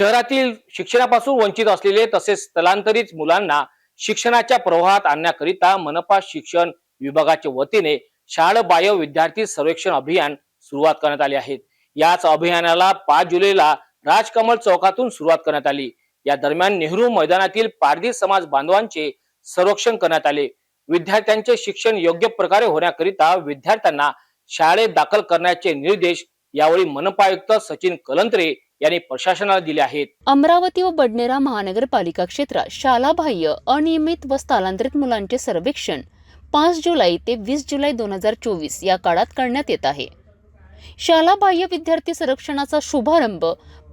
शहरातील शिक्षणापासून वंचित असलेले तसेच स्थलांतरित मुलांना शिक्षणाच्या प्रवाहात आणण्याकरिता मनपा शिक्षण विभागाच्या वतीने शाळबाह्य विद्यार्थी सर्वेक्षण अभियान सुरुवात करण्यात आले आहेत याच अभियानाला पाच जुलैला राजकमल चौकातून सुरुवात करण्यात आली. या दरम्यान नेहरू मैदानातील पारधी समाज बांधवांचे सर्वेक्षण करण्यात आले. विद्यार्थ्यांचे शिक्षण योग्य प्रकारे होण्याकरिता विद्यार्थ्यांना शाळेत दाखल करण्याचे निर्देश यावेळी मनपा आयुक्त सचिन कलंत्रे याने प्रशासनाला दिले आहेत. अमरावती व बडनेरा महानगरपालिका क्षेत्रात शालाबाह्य अनियमित व स्थलांतरित मुलांचे सर्वेक्षण पाच जुलै ते वीस जुलै दोन हजार चोवीस या काळात करण्यात येत आहे. शालाबाह्य विद्यार्थी संरक्षणाचा शुभारंभ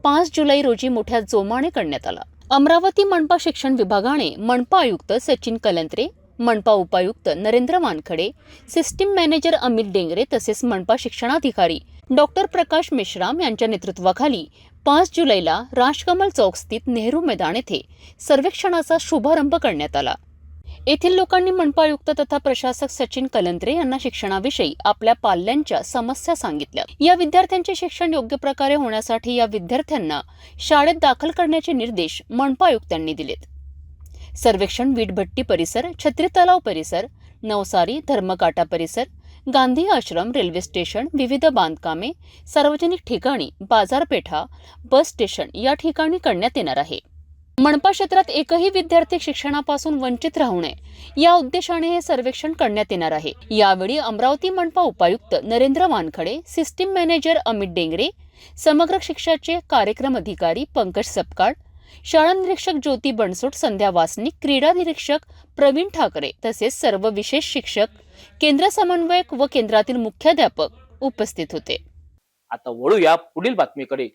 पाच जुलै रोजी मोठ्या जोमाने करण्यात आला. अमरावती मनपा शिक्षण विभागाने मनपा आयुक्त सचिन कलंत्रे मनपा उपायुक्त नरेंद्र वानखडे सिस्टीम मॅनेजर अमित डेंगरे तसेच मनपा शिक्षणाधिकारी डॉक्टर प्रकाश मेश्राम यांच्या नेतृत्वाखाली पाच जुलैला राजकमल चौक स्थित नेहरू मैदान येथे सर्वेक्षणाचा शुभारंभ करण्यात आला. येथील लोकांनी मनपायुक्त तथा प्रशासक सचिन कलंत्रे यांना शिक्षणाविषयी आपल्या पाल्यांच्या समस्या सांगितल्या. या विद्यार्थ्यांचे शिक्षण योग्य प्रकारे होण्यासाठी या विद्यार्थ्यांना शाळेत दाखल करण्याचे निर्देश मनपायुक्तांनी दिलेत. सर्वेक्षण वीटभट्टी परिसर छत्री तलाव परिसर नवसारी धर्मकाटा परिसर गांधी आश्रम रेल्वे स्टेशन विविध बांधकामे सार्वजनिक ठिकाणी बाजारपेठा बस स्टेशन या ठिकाणी करण्यात येणार आहे. मनपा क्षेत्रात एकही विद्यार्थी शिक्षणापासून वंचित राहू नये या उद्देशाने हे सर्वेक्षण करण्यात येणार आहे. यावेळी अमरावती मनपा उपायुक्त नरेंद्र वानखडे सिस्टीम मॅनेजर अमित डेंगरे समग्र शिक्षाचे कार्यक्रम अधिकारी पंकज सपकाळ शाळा निरीक्षक ज्योती बनसोड संध्या वासनिक क्रीडा निरीक्षक प्रवीण ठाकरे तसेच सर्व विशेष शिक्षक केंद्र समन्वयक व केंद्रातील मुख्याध्यापक उपस्थित होते. आता वळूया पुढील बातमीकडे.